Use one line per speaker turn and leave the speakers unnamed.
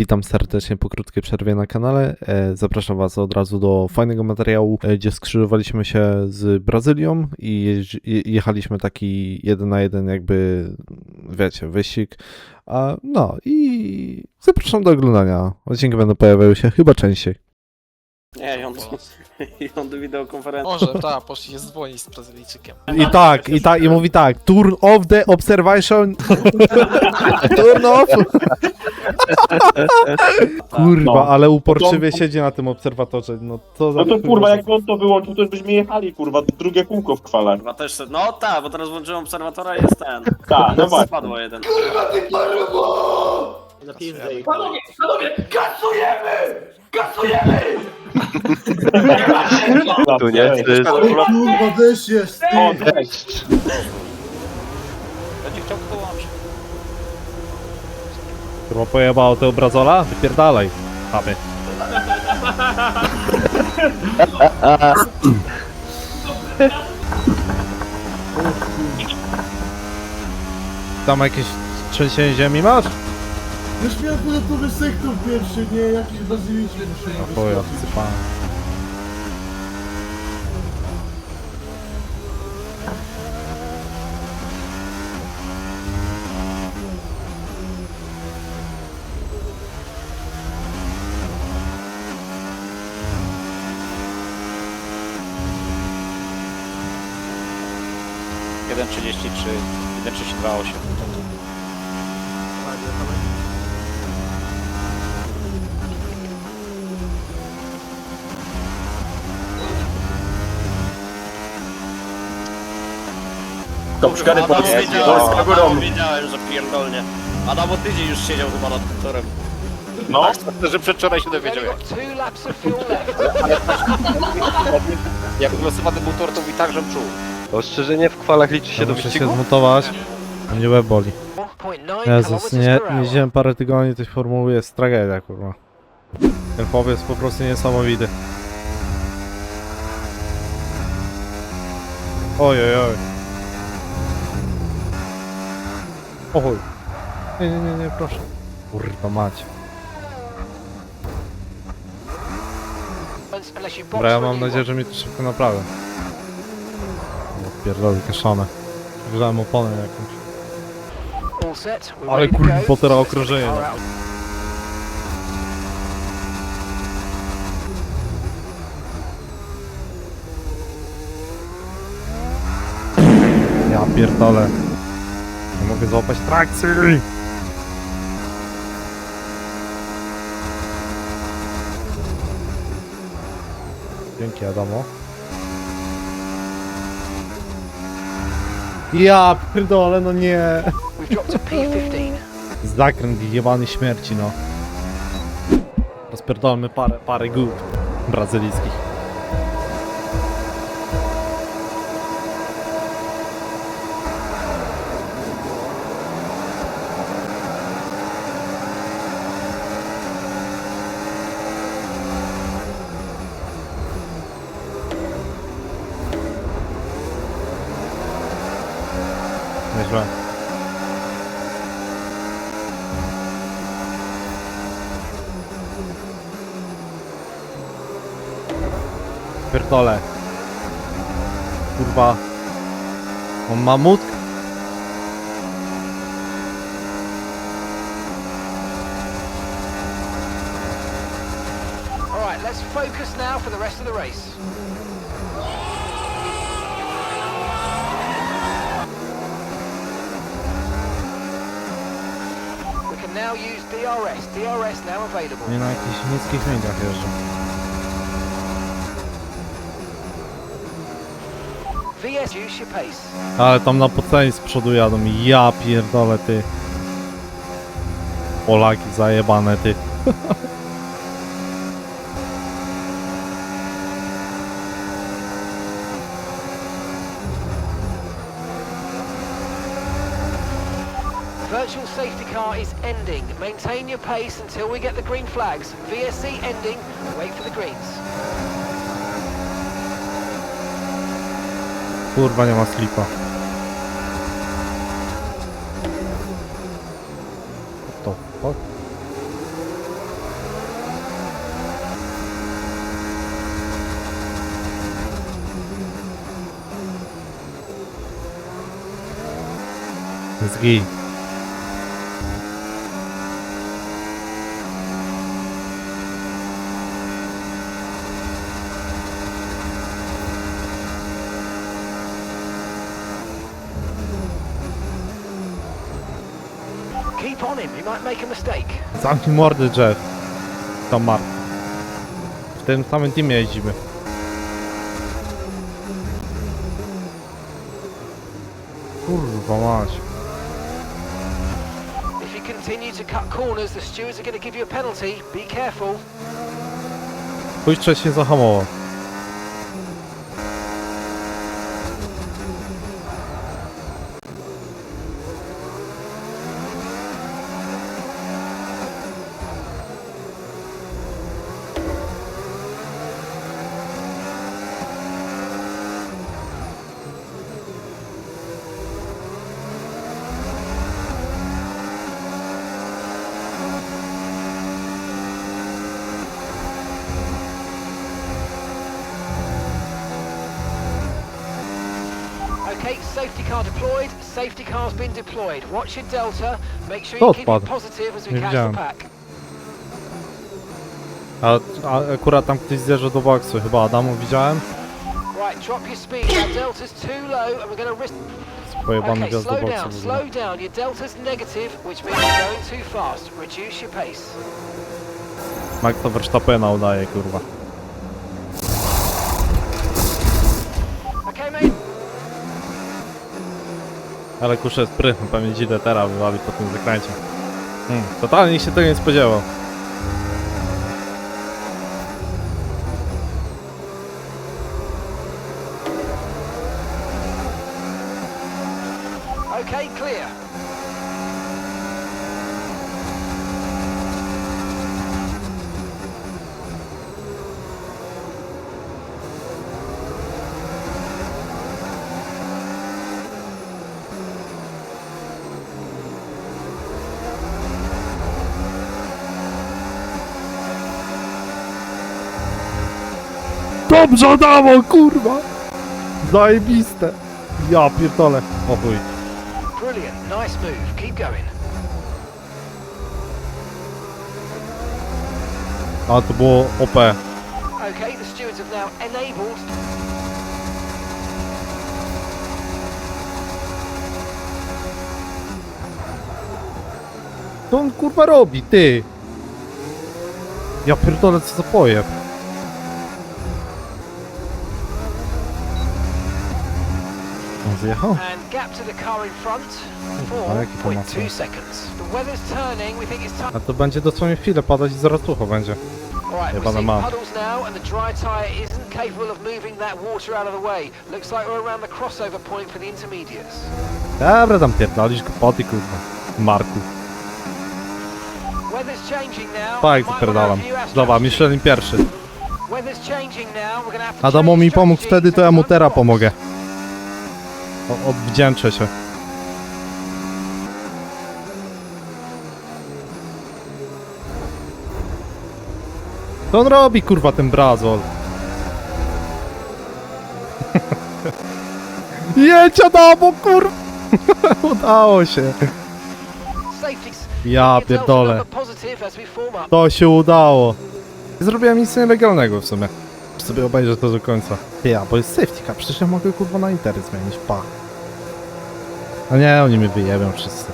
Witam serdecznie po krótkiej przerwie na kanale. E, Zapraszam Was od razu do fajnego materiału, e, gdzie skrzyżowaliśmy się z Brazylią i jechaliśmy taki jeden na jeden, jakby, wiecie, wyścig. No i zapraszam do oglądania. Odcinki będą pojawiały się chyba częściej.
Nie, ją, ją do wideokonferencji.
Może, tak, poszli się dzwonić z Brazylijczykiem.
I tak, i tak, i mówi tak, turn off the observation. turn off. Kurwa,
No.
ale uporczywie siedzi na tym obserwatorze. No to, za
No to kurwa, jak on to wyłączył, to już byśmy jechali, kurwa, drugie kółko w kwalach.
Chyba też se... No tak, bo teraz włączyłem obserwatora i jest ten.
Tak, no właśnie.
Spadło jeden.
Panowie, panowie, kasujemy! Kasujemy!
Tu nie, to jest...
Kurwa, deszcz jest, ty!
O, deszcz.
Będzie chciał kołamać.
Kurwa pojebało te obrazola? Wypierdalaj. Mamy. Tam jakieś trzęsienie ziemi masz?
Już miałem podatkowy sektor pierwszy, nie? Jakiś muszę
A chuj, odsypałem.
Jeden 33, 1,32,8.
To cztery
Adam
policji.
Wiedziałem,
Do
Adam
domu.
wiedziałem, że pierdolnie. Adam od tydzień już siedział chyba nad torem.
No,
Że przedwczoraj się dowiedział, jak, wylosowany był tor, to i tak, że czuł.
Ostrzeżenie w kwalach liczy się
Ja
do
muszę się
wyścigu?
zmutować. Mnie łeb boli.
1.9
Jezus, nie, widziałem parę tygodni tej formuły, jest tragedia, kurwa. Ten jest po prostu niesamowity. Oj, oj, oj. O. Nie, nie, nie, nie, proszę. Kurwa
box
Dobra, ja mam nadzieję, że mi to szybko naprawię. O, Pierdolę, kaszane. Wziąłem oponę jakąś. Ale kurwa, teraz okrążenie, no. Ja pierdolę. Mogę złapać trakcji. Dzięki Adamo. Ja pierdolę, no nie.
We've dropped to P15.
Zakręt jebany śmierci, no. Rozpierdolmy parę, parę gód brazylijskich. Pierdolę. Kurwa. Mam mamut?
Alright, let's focus now for the rest of the race. We can now use DRS. DRS now available.
Nie na jakichś niskich liniach jeżdżę.
VS, use your pace.
Ale tam na poceni z przodu jadą. Ja pierdolę ty. Polaki zajebane ty.
Virtual safety car is ending. Maintain your pace until we get the green flags. VSC ending. Wait for the greens.
Kurwa, nie ma slipa. To fuck? Zgij.
Keep on him, he might make a mistake.
Zamknij mordy, Jeff. Tom Mark. W tym samym teamie jeździmy. Kurwa mać.
If you continue to cut corners, the stewards are going to give you a penalty. Be careful.
Pójdź się zahamował.
Okay, safety car deployed. Safety car's been deployed. Watch your delta. Make sure you keep it positive as we catch the pack.
A, a akurat tam ktoś zjeżdża do boksu, chyba Adamu widziałem.
Right, drop your speed. Our delta's too low and we're to risk...
Pojebany
Okay,
wjazd do
slow
boksu.
down, slow down. Your delta's negative, which means you're going too fast. Reduce your pace.
Max to Verstappena udaje, kurwa.
Okay, mate.
Ale prychny, pewnie dzidę teraz wywali po tym zakręcie. Hmm, totalnie się tego nie spodziewał.
Okay, clear.
Dobrze dało, kurwa! Zajebiste! Ja pierdolę. O chuj.
Brilliant. Nice move. Keep going.
A to było OP.
Okay, the stewards have now enabled
Co on kurwa robi, ty? Ja pierdolę, co za pojeb. Zjechał?
and gap to the car in front.
ale jaki to
4.2
mocny.
seconds. The weather's turning. We think it's time.
A to będzie dosłownie chwilę padać i zaraz sucho będzie.
Alright, we're seeing puddles now, and the dry tyre isn't capable of moving that water out of the way. Looks like we're around the crossover point for the intermediates.
Dobra, tam pierdolisz głupoty, kurwa. Marku.
Weather's changing now.
Tak, Dobra. Michelin pierwszy.
Weather's changing now. We're gonna have to
Adamo mi pomógł wtedy, to ja mu teraz pomogę. O, odwdzięczę się. Co on robi, kurwa, ten brazol? Jedź Adamo, kurwa! Udało się. Ja pierdolę. To się udało. Nie zrobiłem nic nielegalnego w sumie. Sobie obejrzę to do końca. Ja, bo jest safety car, przecież ja mogę kurwa na intery zmienić, pa. A nie, oni mnie wyjebią wszyscy.